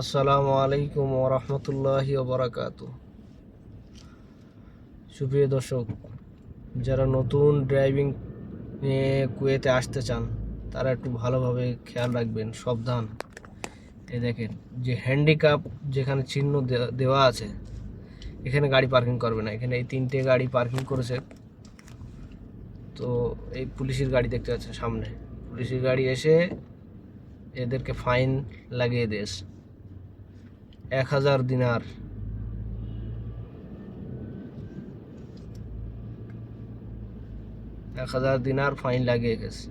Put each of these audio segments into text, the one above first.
আসসালামু আলাইকুম ওরহমতুল্লাহ বরাকাত সুপ্রিয় দর্শক, যারা নতুন ড্রাইভিং কুয়েতে আসতে চান, তারা একটু ভালোভাবে খেয়াল রাখবেন, সাবধান। এ দেখেন, যে হ্যান্ডিক্যাপ যেখানে চিহ্ন দেওয়া আছে, এখানে গাড়ি পার্কিং করবে না। এখানে এই তিনটে গাড়ি পার্কিং করেছে। তো এই পুলিশের গাড়ি দেখতে পাচ্ছেন সামনে। পুলিশের গাড়ি এসে এদেরকে ফাইন লাগিয়ে দিয়েছে। এক হাজার দিনার। এক হাজার দিনার ফাইন লাগিয়ে গেছে।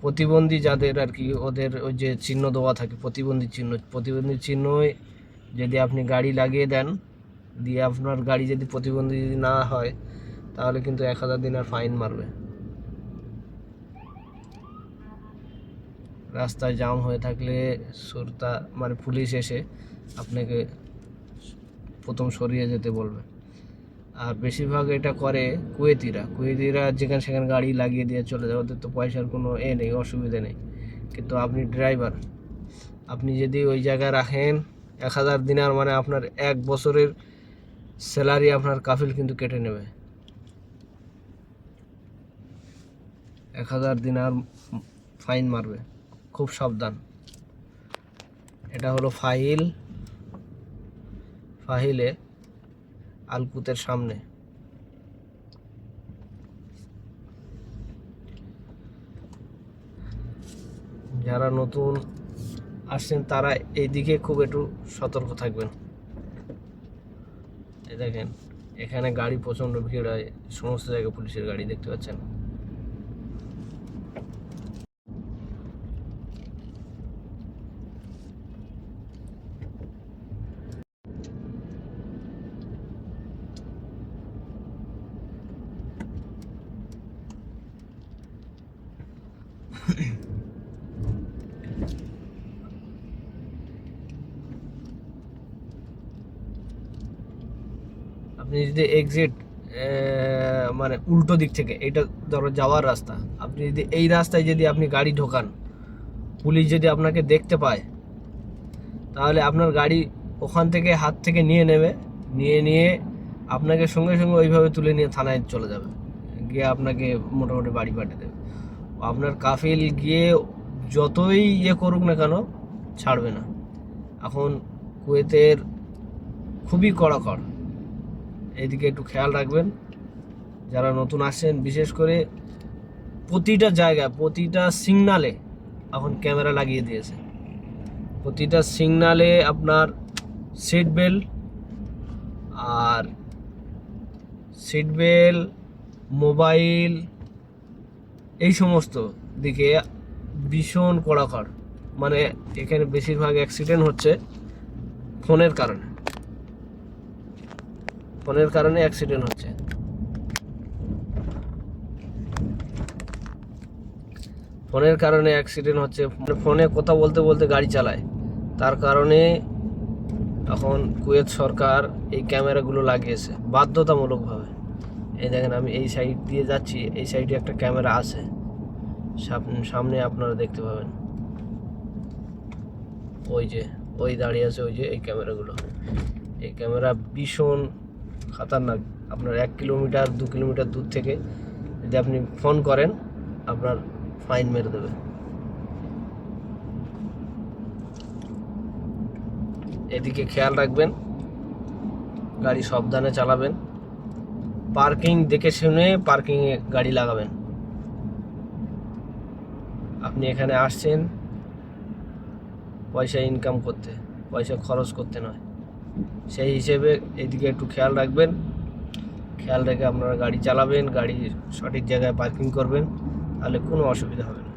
প্রতিবন্ধী যাদের আর কি, ওদের ওই যে চিহ্ন দেওয়া থাকে, প্রতিবন্ধী চিহ্ন প্রতিবন্ধী চিহ্ন যদি আপনি গাড়ি লাগিয়ে দেন, দিয়ে আপনার গাড়ি যদি প্রতিবন্ধী যদি না হয়, তাহলে কিন্তু এক হাজার দিনার ফাইন মারবে। রাস্তায় জাম হয়ে থাকলে সুরতা মানে পুলিশ এসে আপনাকে প্রথম সরিয়ে যেতে বলবে। আর বেশিরভাগ এটা করে কুয়েতিরা। কুয়েতিরা যেখানে সেখানে গাড়ি লাগিয়ে দিয়ে চলে যায়, ওদের তো পয়সার কোনো এ নেই, অসুবিধা নেই। কিন্তু আপনি ড্রাইভার আপনি যদি ওই জায়গায় রাখেন, এক হাজার দিনার মানে আপনার এক বছরের স্যালারি আপনার কাফিল কিন্তু কেটে নেবে। এক হাজার দিনার ফাইন মারবে। খুব সাবধান। এটা হলো ফাইল ফাহিলে আলকুতের সামনে। যারা নতুন আসছেন, তারা এইদিকে খুব একটু সতর্ক থাকবেন। দেখেন, এখানে গাড়ি প্রচণ্ড ভিড় হয়, সমস্ত জায়গায় পুলিশের গাড়ি দেখতে পাচ্ছেন। আপনি যদি এক্সিট মানে উল্টো দিক থেকে, এটা ধরো যাওয়ার রাস্তা, আপনি যদি এই রাস্তায় যদি আপনি গাড়ি ঢোকান, পুলিশ যদি আপনাকে দেখতে পায়, তাহলে আপনার গাড়ি ওখান থেকে হাত থেকে নিয়ে নেবে, নিয়ে নিয়ে আপনাকে সঙ্গে সঙ্গে ওইভাবে তুলে নিয়ে থানায় চলে যাবে, গিয়ে আপনাকে মোটামুটি বাড়ি পাঠিয়ে দেবে। আপনার কাফিল গিয়ে যতই ইয়ে করুক না কেন ছাড়বে না। এখন কুয়েতের খুবই কড়াকড় এদিকে একটু খেয়াল রাখবেন, যারা নতুন আসছেন, বিশেষ করে প্রতিটা জায়গায়, প্রতিটা সিগনালে এখন ক্যামেরা লাগিয়ে দিয়েছে। প্রতিটা সিগনালে আপনার সিট বেল্ট আর সিট বেল্ট, মোবাইল এই সমস্ত দিকে ভীষণ কড়াকড়। মানে এখানে বেশিরভাগ অ্যাক্সিডেন্ট হচ্ছে ফোনের কারণে। ফোনের কারণে অ্যাক্সিডেন্ট হচ্ছে। ফোনের কারণে অ্যাক্সিডেন্ট হচ্ছে। মানে ফোনে কথা বলতে বলতে গাড়ি চালায়। তার কারণে এখন কুয়েত সরকার এই ক্যামেরাগুলো লাগিয়েছে। বাধ্যতামূলকভাবে। এই দেখেন আমি এই সাইড দিয়ে যাচ্ছি, এই সাইডে একটা ক্যামেরা আছে। সাম- সামনে আপনারা দেখতে পাবেন। ওই যে, ওই দাঁড়িয়ে আছে, ওই যে এই ক্যামেরাগুলো এই ক্যামেরা ভীষণ খাতারনাক। আপনার এক কিলোমিটার দু কিলোমিটার দূর থেকে যদি আপনি ফোন করেন, আপনার ফাইন মেরে দেবে। এদিকে খেয়াল রাখবেন, গাড়ি সাবধানে চালাবেন। পার্কিং দেখে শুনে পার্কিংয়ে গাড়ি লাগাবেন। আপনি এখানে আসছেন, পয়সা ইনকাম করতে, পয়সা খরচ করতে নয়। সেই হিসেবে এদিকে একটু খেয়াল রাখবেন। খেয়াল রেখে আপনারা গাড়ি চালাবেন, গাড়ি সঠিক জায়গায় পার্কিং করবেন, তাহলে কোনো অসুবিধা হবে না।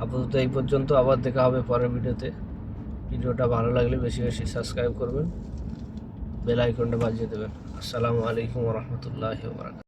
আপাতত এই পর্যন্ত, আবার দেখা হবে পরের ভিডিওতে। ভিডিওটা ভালো লাগলে বেশি বেশি সাবস্ক্রাইব করবেন। বেল আইকনটা বাজিয়ে দেবেন। আসসালামু আলাইকুম রহমতুল্লাহ বারাকাতুহু।